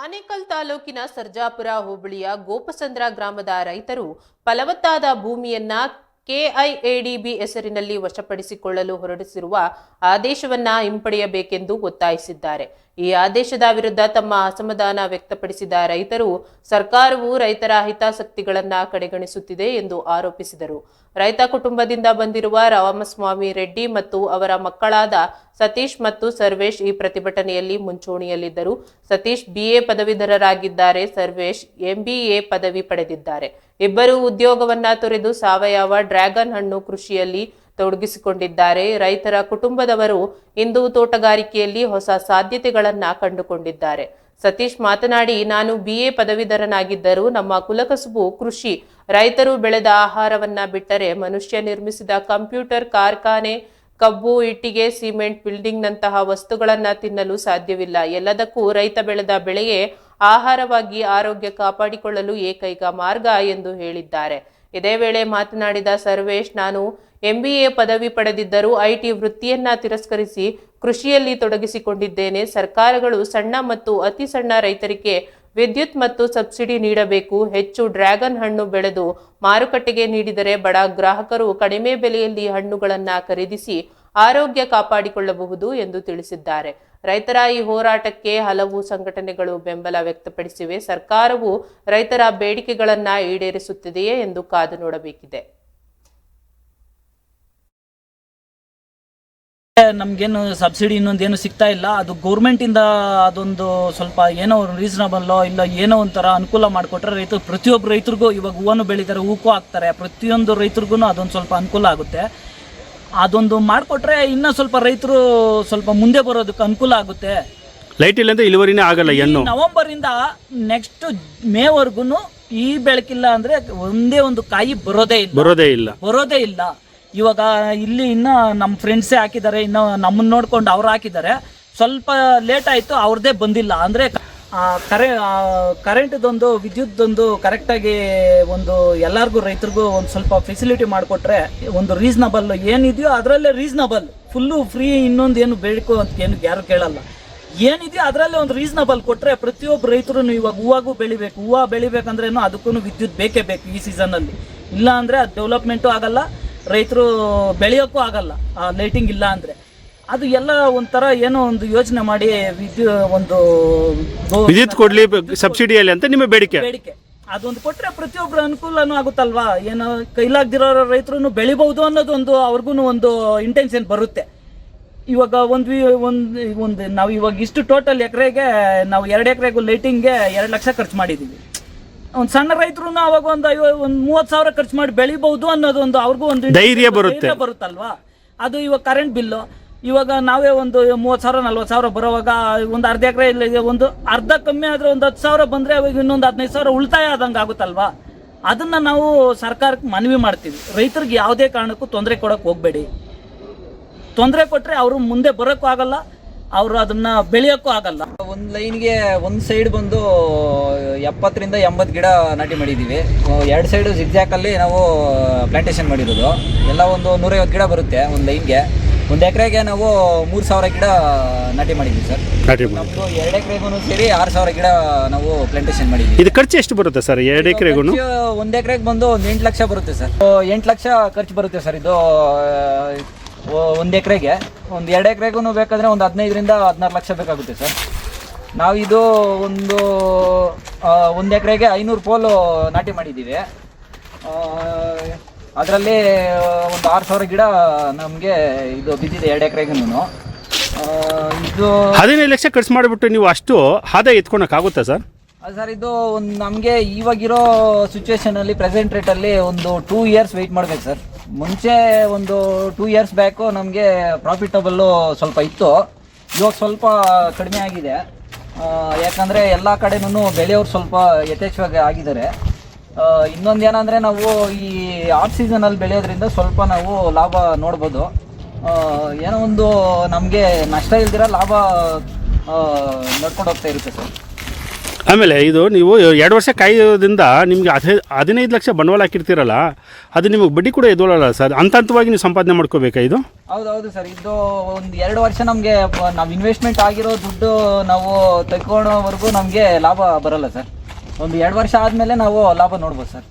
ಆನೇಕಲ್ ತಾಲೂಕಿನ ಸರ್ಜಾಪುರ ಹೋಬಳಿಯ ಗೋಪಸಂದ್ರ ಗ್ರಾಮದ ರೈತರು ಫಲವತ್ತಾದ ಭೂಮಿಯನ್ನ ಕೆಐಎಡಿಬಿ ಹೆಸರಿನಲ್ಲಿ ವಶಪಡಿಸಿಕೊಳ್ಳಲು ಹೊರಡಿಸಿರುವ ಆದೇಶವನ್ನ ಹಿಂಪಡೆಯಬೇಕೆಂದು ಒತ್ತಾಯಿಸಿದ್ದಾರೆ. ಈ ಆದೇಶದ ವಿರುದ್ಧ ತಮ್ಮ ಅಸಮಾಧಾನ ವ್ಯಕ್ತಪಡಿಸಿದ ರೈತರು ಸರ್ಕಾರವು ರೈತರ ಹಿತಾಸಕ್ತಿಗಳನ್ನ ಕಡೆಗಣಿಸುತ್ತಿದೆ ಎಂದು ಆರೋಪಿಸಿದರು. ರೈತ ಕುಟುಂಬದಿಂದ ಬಂದಿರುವ ರಾಮಸ್ವಾಮಿ ರೆಡ್ಡಿ ಮತ್ತು ಅವರ ಮಕ್ಕಳಾದ ಸತೀಶ್ ಮತ್ತು ಸರ್ವೇಶ್ ಈ ಪ್ರತಿಭಟನೆಯಲ್ಲಿ ಮುಂಚೂಣಿಯಲ್ಲಿದ್ದರು. ಸತೀಶ್ ಬಿಎ ಪದವೀಧರರಾಗಿದ್ದಾರೆ. ಸರ್ವೇಶ್ ಎಂಬಿಎ ಪದವಿ ಪಡೆದಿದ್ದಾರೆ. ಇಬ್ಬರು ಉದ್ಯೋಗವನ್ನ ತೊರೆದು ಸಾವಯವ ಡ್ರ್ಯಾಗನ್ ಹಣ್ಣು ಕೃಷಿಯಲ್ಲಿ ತೊಡಗಿಸಿಕೊಂಡಿದ್ದಾರೆ. ರೈತರ ಕುಟುಂಬದವರು ಇಂದು ತೋಟಗಾರಿಕೆಯಲ್ಲಿ ಹೊಸ ಸಾಧ್ಯತೆಗಳನ್ನ ಕಂಡುಕೊಂಡಿದ್ದಾರೆ. ಸತೀಶ್ ಮಾತನಾಡಿ, ನಾನು ಬಿಎ ಪದವೀಧರನಾಗಿದ್ದರೂ ನಮ್ಮ ಕುಲಕಸುಬು ಕೃಷಿ. ರೈತರು ಬೆಳೆದ ಆಹಾರವನ್ನ ಬಿಟ್ಟರೆ ಮನುಷ್ಯ ನಿರ್ಮಿಸಿದ ಕಂಪ್ಯೂಟರ್, ಕಾರ್ಖಾನೆ ಕಬ್ಬು, ಇಟ್ಟಿಗೆ, ಸಿಮೆಂಟ್, ಬಿಲ್ಡಿಂಗ್ನಂತಹ ವಸ್ತುಗಳನ್ನು ತಿನ್ನಲು ಸಾಧ್ಯವಿಲ್ಲ. ಎಲ್ಲದಕ್ಕೂ ರೈತ ಬೆಳೆದ ಬೆಳೆಯೇ ಆಹಾರವಾಗಿ ಆರೋಗ್ಯ ಕಾಪಾಡಿಕೊಳ್ಳಲು ಏಕೈಕ ಮಾರ್ಗ ಎಂದು ಹೇಳಿದ್ದಾರೆ. ಇದೇ ವೇಳೆ ಮಾತನಾಡಿದ ಸರ್ವೇಶ್, ನಾನು ಎಂಬಿಎ ಪದವಿ ಪಡೆದಿದ್ದರೂ ಐಟಿ ವೃತ್ತಿಯನ್ನ ತಿರಸ್ಕರಿಸಿ ಕೃಷಿಯಲ್ಲಿ ತೊಡಗಿಸಿಕೊಂಡಿದ್ದೇನೆ. ಸರ್ಕಾರಗಳು ಸಣ್ಣ ಮತ್ತು ಅತಿ ಸಣ್ಣ ರೈತರಿಗೆ ವಿದ್ಯುತ್ ಮತ್ತು ಸಬ್ಸಿಡಿ ನೀಡಬೇಕು. ಹೆಚ್ಚು ಡ್ರ್ಯಾಗನ್ ಹಣ್ಣು ಬೆಳೆದು ಮಾರುಕಟ್ಟೆಗೆ ನೀಡಿದರೆ ಬಡ ಗ್ರಾಹಕರು ಕಡಿಮೆ ಬೆಲೆಯಲ್ಲಿ ಹಣ್ಣುಗಳನ್ನು ಖರೀದಿಸಿ ಆರೋಗ್ಯ ಕಾಪಾಡಿಕೊಳ್ಳಬಹುದು ಎಂದು ತಿಳಿಸಿದ್ದಾರೆ. ರೈತರ ಈ ಹೋರಾಟಕ್ಕೆ ಹಲವು ಸಂಘಟನೆಗಳು ಬೆಂಬಲ ವ್ಯಕ್ತಪಡಿಸಿವೆ. ಸರ್ಕಾರವು ರೈತರ ಬೇಡಿಕೆಗಳನ್ನ ಈಡೇರಿಸುತ್ತಿದೆಯೇ ಎಂದು ಕಾದು ನೋಡಬೇಕಿದೆ. ನಮ್ಗೇನು ಸಬ್ಸಿಡಿ ಇನ್ನೊಂದೇನು ಸಿಗ್ತಾ ಇಲ್ಲ. ಅದು ಗೌರ್ಮೆಂಟಿಂದ ಅದೊಂದು ಸ್ವಲ್ಪ ಏನೋ ರೀಸನಬಲ್ಲೋ ಇಲ್ಲ ಏನೋ ಒಂಥರ ಅನುಕೂಲ ಮಾಡಿಕೊಟ್ರೆ ರೈತರು ಪ್ರತಿಯೊಬ್ಬ ರೈತರಿಗೂ ಇವಾಗ ಹೂವನ್ನು ಬೆಳೀತಾರೆ, ಹೂಕು ಹಾಕ್ತಾರೆ. ಪ್ರತಿಯೊಂದು ರೈತರಿಗೂ ಅದೊಂದು ಸ್ವಲ್ಪ ಅನುಕೂಲ ಆಗುತ್ತೆ. ಅದೊಂದು ಮಾಡಿಕೊಟ್ರೆ ಇನ್ನೂ ಸ್ವಲ್ಪ ರೈತರು ಸ್ವಲ್ಪ ಮುಂದೆ ಬರೋದಕ್ಕೆ ಅನುಕೂಲ ಆಗುತ್ತೆ. ಲೈಟ್ ಇಲ್ಲಂದ್ರೆ ಇಳುವರಿನೇ ಆಗಲ್ಲ ಹೆಣ್ಣು. ನವೆಂಬರ್ ಇಂದ ನೆಕ್ಸ್ಟ್ ಮೇವರೆಗೂ ಈ ಬೆಳಕಿಲ್ಲ ಅಂದ್ರೆ ಒಂದೇ ಒಂದು ಕಾಯಿ ಬರೋದೇ ಇಲ್ಲ. ಬರೋದೇ ಇಲ್ಲ. ಬರೋದೇ ಇಲ್ಲ. ಇವಾಗ ಇಲ್ಲಿ ಇನ್ನ ನಮ್ಮ ಫ್ರೆಂಡ್ಸೇ ಹಾಕಿದ್ದಾರೆ ಇನ್ನು ನಮ್ಮನ್ನ ನೋಡ್ಕೊಂಡು ಅವ್ರು ಹಾಕಿದ್ದಾರೆ. ಸ್ವಲ್ಪ ಲೇಟ್ ಆಯ್ತು ಅವ್ರದ್ದೇ ಬಂದಿಲ್ಲ. ಅಂದರೆ ಕರೆ ಕರೆಂಟ್ದೊಂದು, ವಿದ್ಯುತ್ದೊಂದು ಕರೆಕ್ಟಾಗಿ ಒಂದು ಎಲ್ಲರಿಗೂ ರೈತರಿಗೂ ಒಂದು ಸ್ವಲ್ಪ ಫೆಸಿಲಿಟಿ ಮಾಡಿಕೊಟ್ರೆ ಒಂದು ರೀಸನಬಲ್ ಏನಿದೆಯೋ ಅದರಲ್ಲೇ ರೀಸನಬಲ್ ಫುಲ್ಲು ಫ್ರೀ ಇನ್ನೊಂದು ಏನು ಬೇಕು ಅಂತ ಏನು ಯಾರು ಕೇಳಲ್ಲ. ಏನಿದೆಯೋ ಅದರಲ್ಲೇ ಒಂದು ರೀಸನಬಲ್ ಕೊಟ್ಟರೆ ಪ್ರತಿಯೊಬ್ಬ ರೈತರು ಇವಾಗ ಹೂವಾಗೂ ಬೆಳಿಬೇಕು. ಹೂವು ಬೆಳಿಬೇಕಂದ್ರೇನು ಅದಕ್ಕೂ ವಿದ್ಯುತ್ ಬೇಕೇ ಬೇಕು ಈ ಸೀಸನಲ್ಲಿ ಇಲ್ಲ ಅಂದರೆ ಅದು ಡೆವಲಪ್ಮೆಂಟು ಆಗಲ್ಲ, ರೈತರು ಬೆಳೆಯೋಕ್ಕೂ ಆಗಲ್ಲ. ಆ ಲೈಟಿಂಗ್ ಇಲ್ಲ ಅಂದರೆ. ಅದು ಎಲ್ಲ ಒಂಥರ ಏನೋ ಒಂದು ಯೋಚನೆ ಮಾಡಿ ಒಂದು ವಿದ್ಯುತ್ ಕೊಡ್ಲಿ ಸಬ್ಸಿಡಿಯಲ್ಲಿ ಅಂತ ನಿಮ್ಮ ಬೇಡಿಕೆ. ಬೇಡಿಕೆ. ಅದೊಂದು ಕೊಟ್ಟರೆ ಪ್ರತಿಯೊಬ್ಬರ ಅನುಕೂಲನೂ ಆಗುತ್ತಲ್ವಾ? ಏನೋ ಕೈಲಾಗ್ದಿರೋ ರೈತರು ಬೆಳಿಬಹುದು ಅನ್ನೋದೊಂದು ಅವ್ರಿಗೂ ಒಂದು ಇಂಟೆನ್ಷನ್ ಬರುತ್ತೆ. ಇವಾಗ ಒಂದು ಒಂದು ಒಂದು ನಾವು ಇವಾಗ ಇಷ್ಟು ಟೋಟಲ್ ಎಕರೆಗೆ ನಾವು ಎರಡು ಎಕರೆಗೂ ಲೈಟಿಂಗ್ಗೆ ಎರಡು ಲಕ್ಷ ಖರ್ಚು ಮಾಡಿದ್ದೀವಿ ಒಂದು ಸಣ್ಣ ರೈತರು ಅವಾಗ ಒಂದು ಐವ ಒಂದು ಮೂವತ್ತು ಸಾವಿರ ಖರ್ಚು ಮಾಡಿ ಬೆಳಿಬಹುದು ಅನ್ನೋದು ಒಂದು ಅವ್ರಿಗೂ ಒಂದು ಧೈರ್ಯ ಬರುತ್ತೆ. ಬರುತ್ತಲ್ವಾ? ಅದು ಇವಾಗ ಕರೆಂಟ್ ಬಿಲ್ಲು ಇವಾಗ ನಾವೇ ಒಂದು ಮೂವತ್ತು ಸಾವಿರ, ನಲ್ವತ್ತು ಸಾವಿರ ಬರೋವಾಗ ಒಂದು ಅರ್ಧ ಎಕರೆ ಇಲ್ಲ ಒಂದು ಅರ್ಧ ಕಮ್ಮಿ ಆದರೆ ಒಂದು ಹತ್ತು ಸಾವಿರ ಬಂದರೆ ಅವಾಗ ಇನ್ನೊಂದು ಹದಿನೈದು ಸಾವಿರ ಉಳಿತಾಯ ಆದಂಗೆ ಆಗುತ್ತಲ್ವಾ? ಅದನ್ನ ನಾವು ಸರ್ಕಾರಕ್ಕೆ ಮನವಿ ಮಾಡ್ತೀವಿ. ರೈತರಿಗೆ ಯಾವುದೇ ಕಾರಣಕ್ಕೂ ತೊಂದರೆ ಕೊಡೋಕೆ ಹೋಗಬೇಡಿ. ತೊಂದರೆ ಕೊಟ್ಟರೆ ಅವರು ಮುಂದೆ ಬರೋಕ್ಕೂ ಆಗಲ್ಲ, ಅವರು ಅದನ್ನ ಬೆಳೆಯೋಕ್ಕೂ ಆಗಲ್ಲ. ಒಂದು ಲೈನ್ಗೆ ಒಂದು ಸೈಡ್ ಬಂದು ಎಪ್ಪತ್ತರಿಂದ ಎಂಬತ್ತು ಗಿಡ ನಾಟಿ ಮಾಡಿದ್ದೀವಿ ಎರಡು ಸೈಡು ಜಿಗ್ಜಾಕಲ್ಲಿ ನಾವು ಪ್ಲಾಂಟೇಶನ್ ಮಾಡಿರೋದು. ಎಲ್ಲ ಒಂದು ನೂರೈವತ್ತು ಗಿಡ ಬರುತ್ತೆ ಒಂದು ಲೈನ್ಗೆ. ಒಂದು ಎಕರೆಗೆ ನಾವು ಮೂರು ಸಾವಿರ ಗಿಡ ನಾಟಿ ಮಾಡಿದ್ವಿ ಸರ್. ನಾಟಿ ಮಾಡಿ. ನಮ್ಮದು ಎರಡು ಎಕರೆಗೂ ಸೇರಿ ಆರು ಸಾವಿರ ಗಿಡ ನಾವು ಪ್ಲಾಂಟೇಶನ್ ಮಾಡಿದ್ವಿ. ಇದು ಖರ್ಚು ಎಷ್ಟು ಬರುತ್ತೆ ಸರ್ ಎರಡು ಎಕರೆಗೂ ಒಂದು ಎಕರೆಗೆ ಬಂದು ಒಂದು ಎಂಟು ಲಕ್ಷ ಬರುತ್ತೆ ಸರ್. ಎಂಟು ಲಕ್ಷ ಖರ್ಚು ಬರುತ್ತೆ ಸರ್ ಇದು ಒಂದು ಎಕರೆಗೆ. ಒಂದು ಎರಡು ಎಕರೆಗೂ ಬೇಕಾದರೆ ಒಂದು ಹದಿನೈದರಿಂದ ಹದಿನಾರು ಲಕ್ಷ ಬೇಕಾಗುತ್ತೆ ಸರ್. ನಾವು ಇದು ಒಂದು ಒಂದು ಎಕರೆಗೆ ಐನೂರು ಪೋಲು ನಾಟಿ ಮಾಡಿದ್ದೀವಿ. ಅದರಲ್ಲಿ ಒಂದು ಆರು ಸಾವಿರ ಗಿಡ ನಮಗೆ ಇದು ಬಿದ್ದಿದೆ ಎರಡು ಎಕರೆಗೂ ಇದು ಹದಿನೈದು ಲಕ್ಷ ಖರ್ಚು ಮಾಡಿಬಿಟ್ಟು ನೀವು ಅಷ್ಟು ಆದಾಯ ಎತ್ಕೊಳಕ್ಕಾಗುತ್ತಾ ಸರ್? ಅದು ಸರ್ ಇದು ಒಂದು ನಮಗೆ ಇವಾಗಿರೋ ಸಿಚುವೇಶನಲ್ಲಿ ಪ್ರೆಸೆಂಟ್ ರೇಟಲ್ಲಿ ಒಂದು ಟೂ ಇಯರ್ಸ್ ವೆಯ್ಟ್ ಮಾಡ್ಬೇಕು ಸರ್. ಮುಂಚೆ ಒಂದು ಟೂ ಇಯರ್ಸ್ ಬ್ಯಾಕು ನಮಗೆ ಪ್ರಾಫಿಟಬಲ್ಲು ಸ್ವಲ್ಪ ಇತ್ತು. ಇವಾಗ ಸ್ವಲ್ಪ ಕಡಿಮೆ ಆಗಿದೆ. ಯಾಕಂದರೆ ಎಲ್ಲ ಕಡೆನೂ ಬೆಳೆಯವ್ರು ಸ್ವಲ್ಪ ಯಥೇಚ್ಛವಾಗಿ ಆಗಿದ್ದಾರೆ. ಇನ್ನೊಂದು ಏನಂದರೆ ನಾವು ಈ ಆಫ್ ಸೀಸನಲ್ಲಿ ಬೆಳೆಯೋದ್ರಿಂದ ಸ್ವಲ್ಪ ನಾವು ಲಾಭ ನೋಡ್ಬೋದು. ಏನೋ ಒಂದು ನಮಗೆ ನಷ್ಟ ಇಲ್ದಿರ ಲಾಭ ನಡ್ಕೊಂಡು ಹೋಗ್ತಾ ಇರುತ್ತೆ ಸರ್. ಆಮೇಲೆ ಇದು ನೀವು ಎರಡು ವರ್ಷ ಕಾಯೋದ್ರಿಂದ ನಿಮಗೆ ಹದಿನೈದು ಹದಿನೈದು ಲಕ್ಷ ಬಂಡವಾಳ ಹಾಕಿರ್ತೀರಲ್ಲ ಅದು ನಿಮಗೆ ಬಡ್ಡಿ ಕೂಡ ಎದುರಲ್ಲ ಸರ್? ಹಂತ ಹಂತವಾಗಿ ನೀವು ಸಂಪಾದನೆ ಮಾಡ್ಕೋಬೇಕಾ ಇದು? ಹೌದೌದು ಸರ್. ಇದು ಒಂದು ಎರಡು ವರ್ಷ ನಮಗೆ ನಾವು ಇನ್ವೆಸ್ಟ್ಮೆಂಟ್ ಆಗಿರೋ ದುಡ್ಡು ನಾವು ತೆಕ್ಕೊಳೋವರೆಗೂ ನಮಗೆ ಲಾಭ ಬರಲ್ಲ ಸರ್. ಒಂದು ಎರಡು ವರ್ಷ ಆದಮೇಲೆ ನಾವು ಲಾಭ ನೋಡ್ಬೋದು ಸರ್.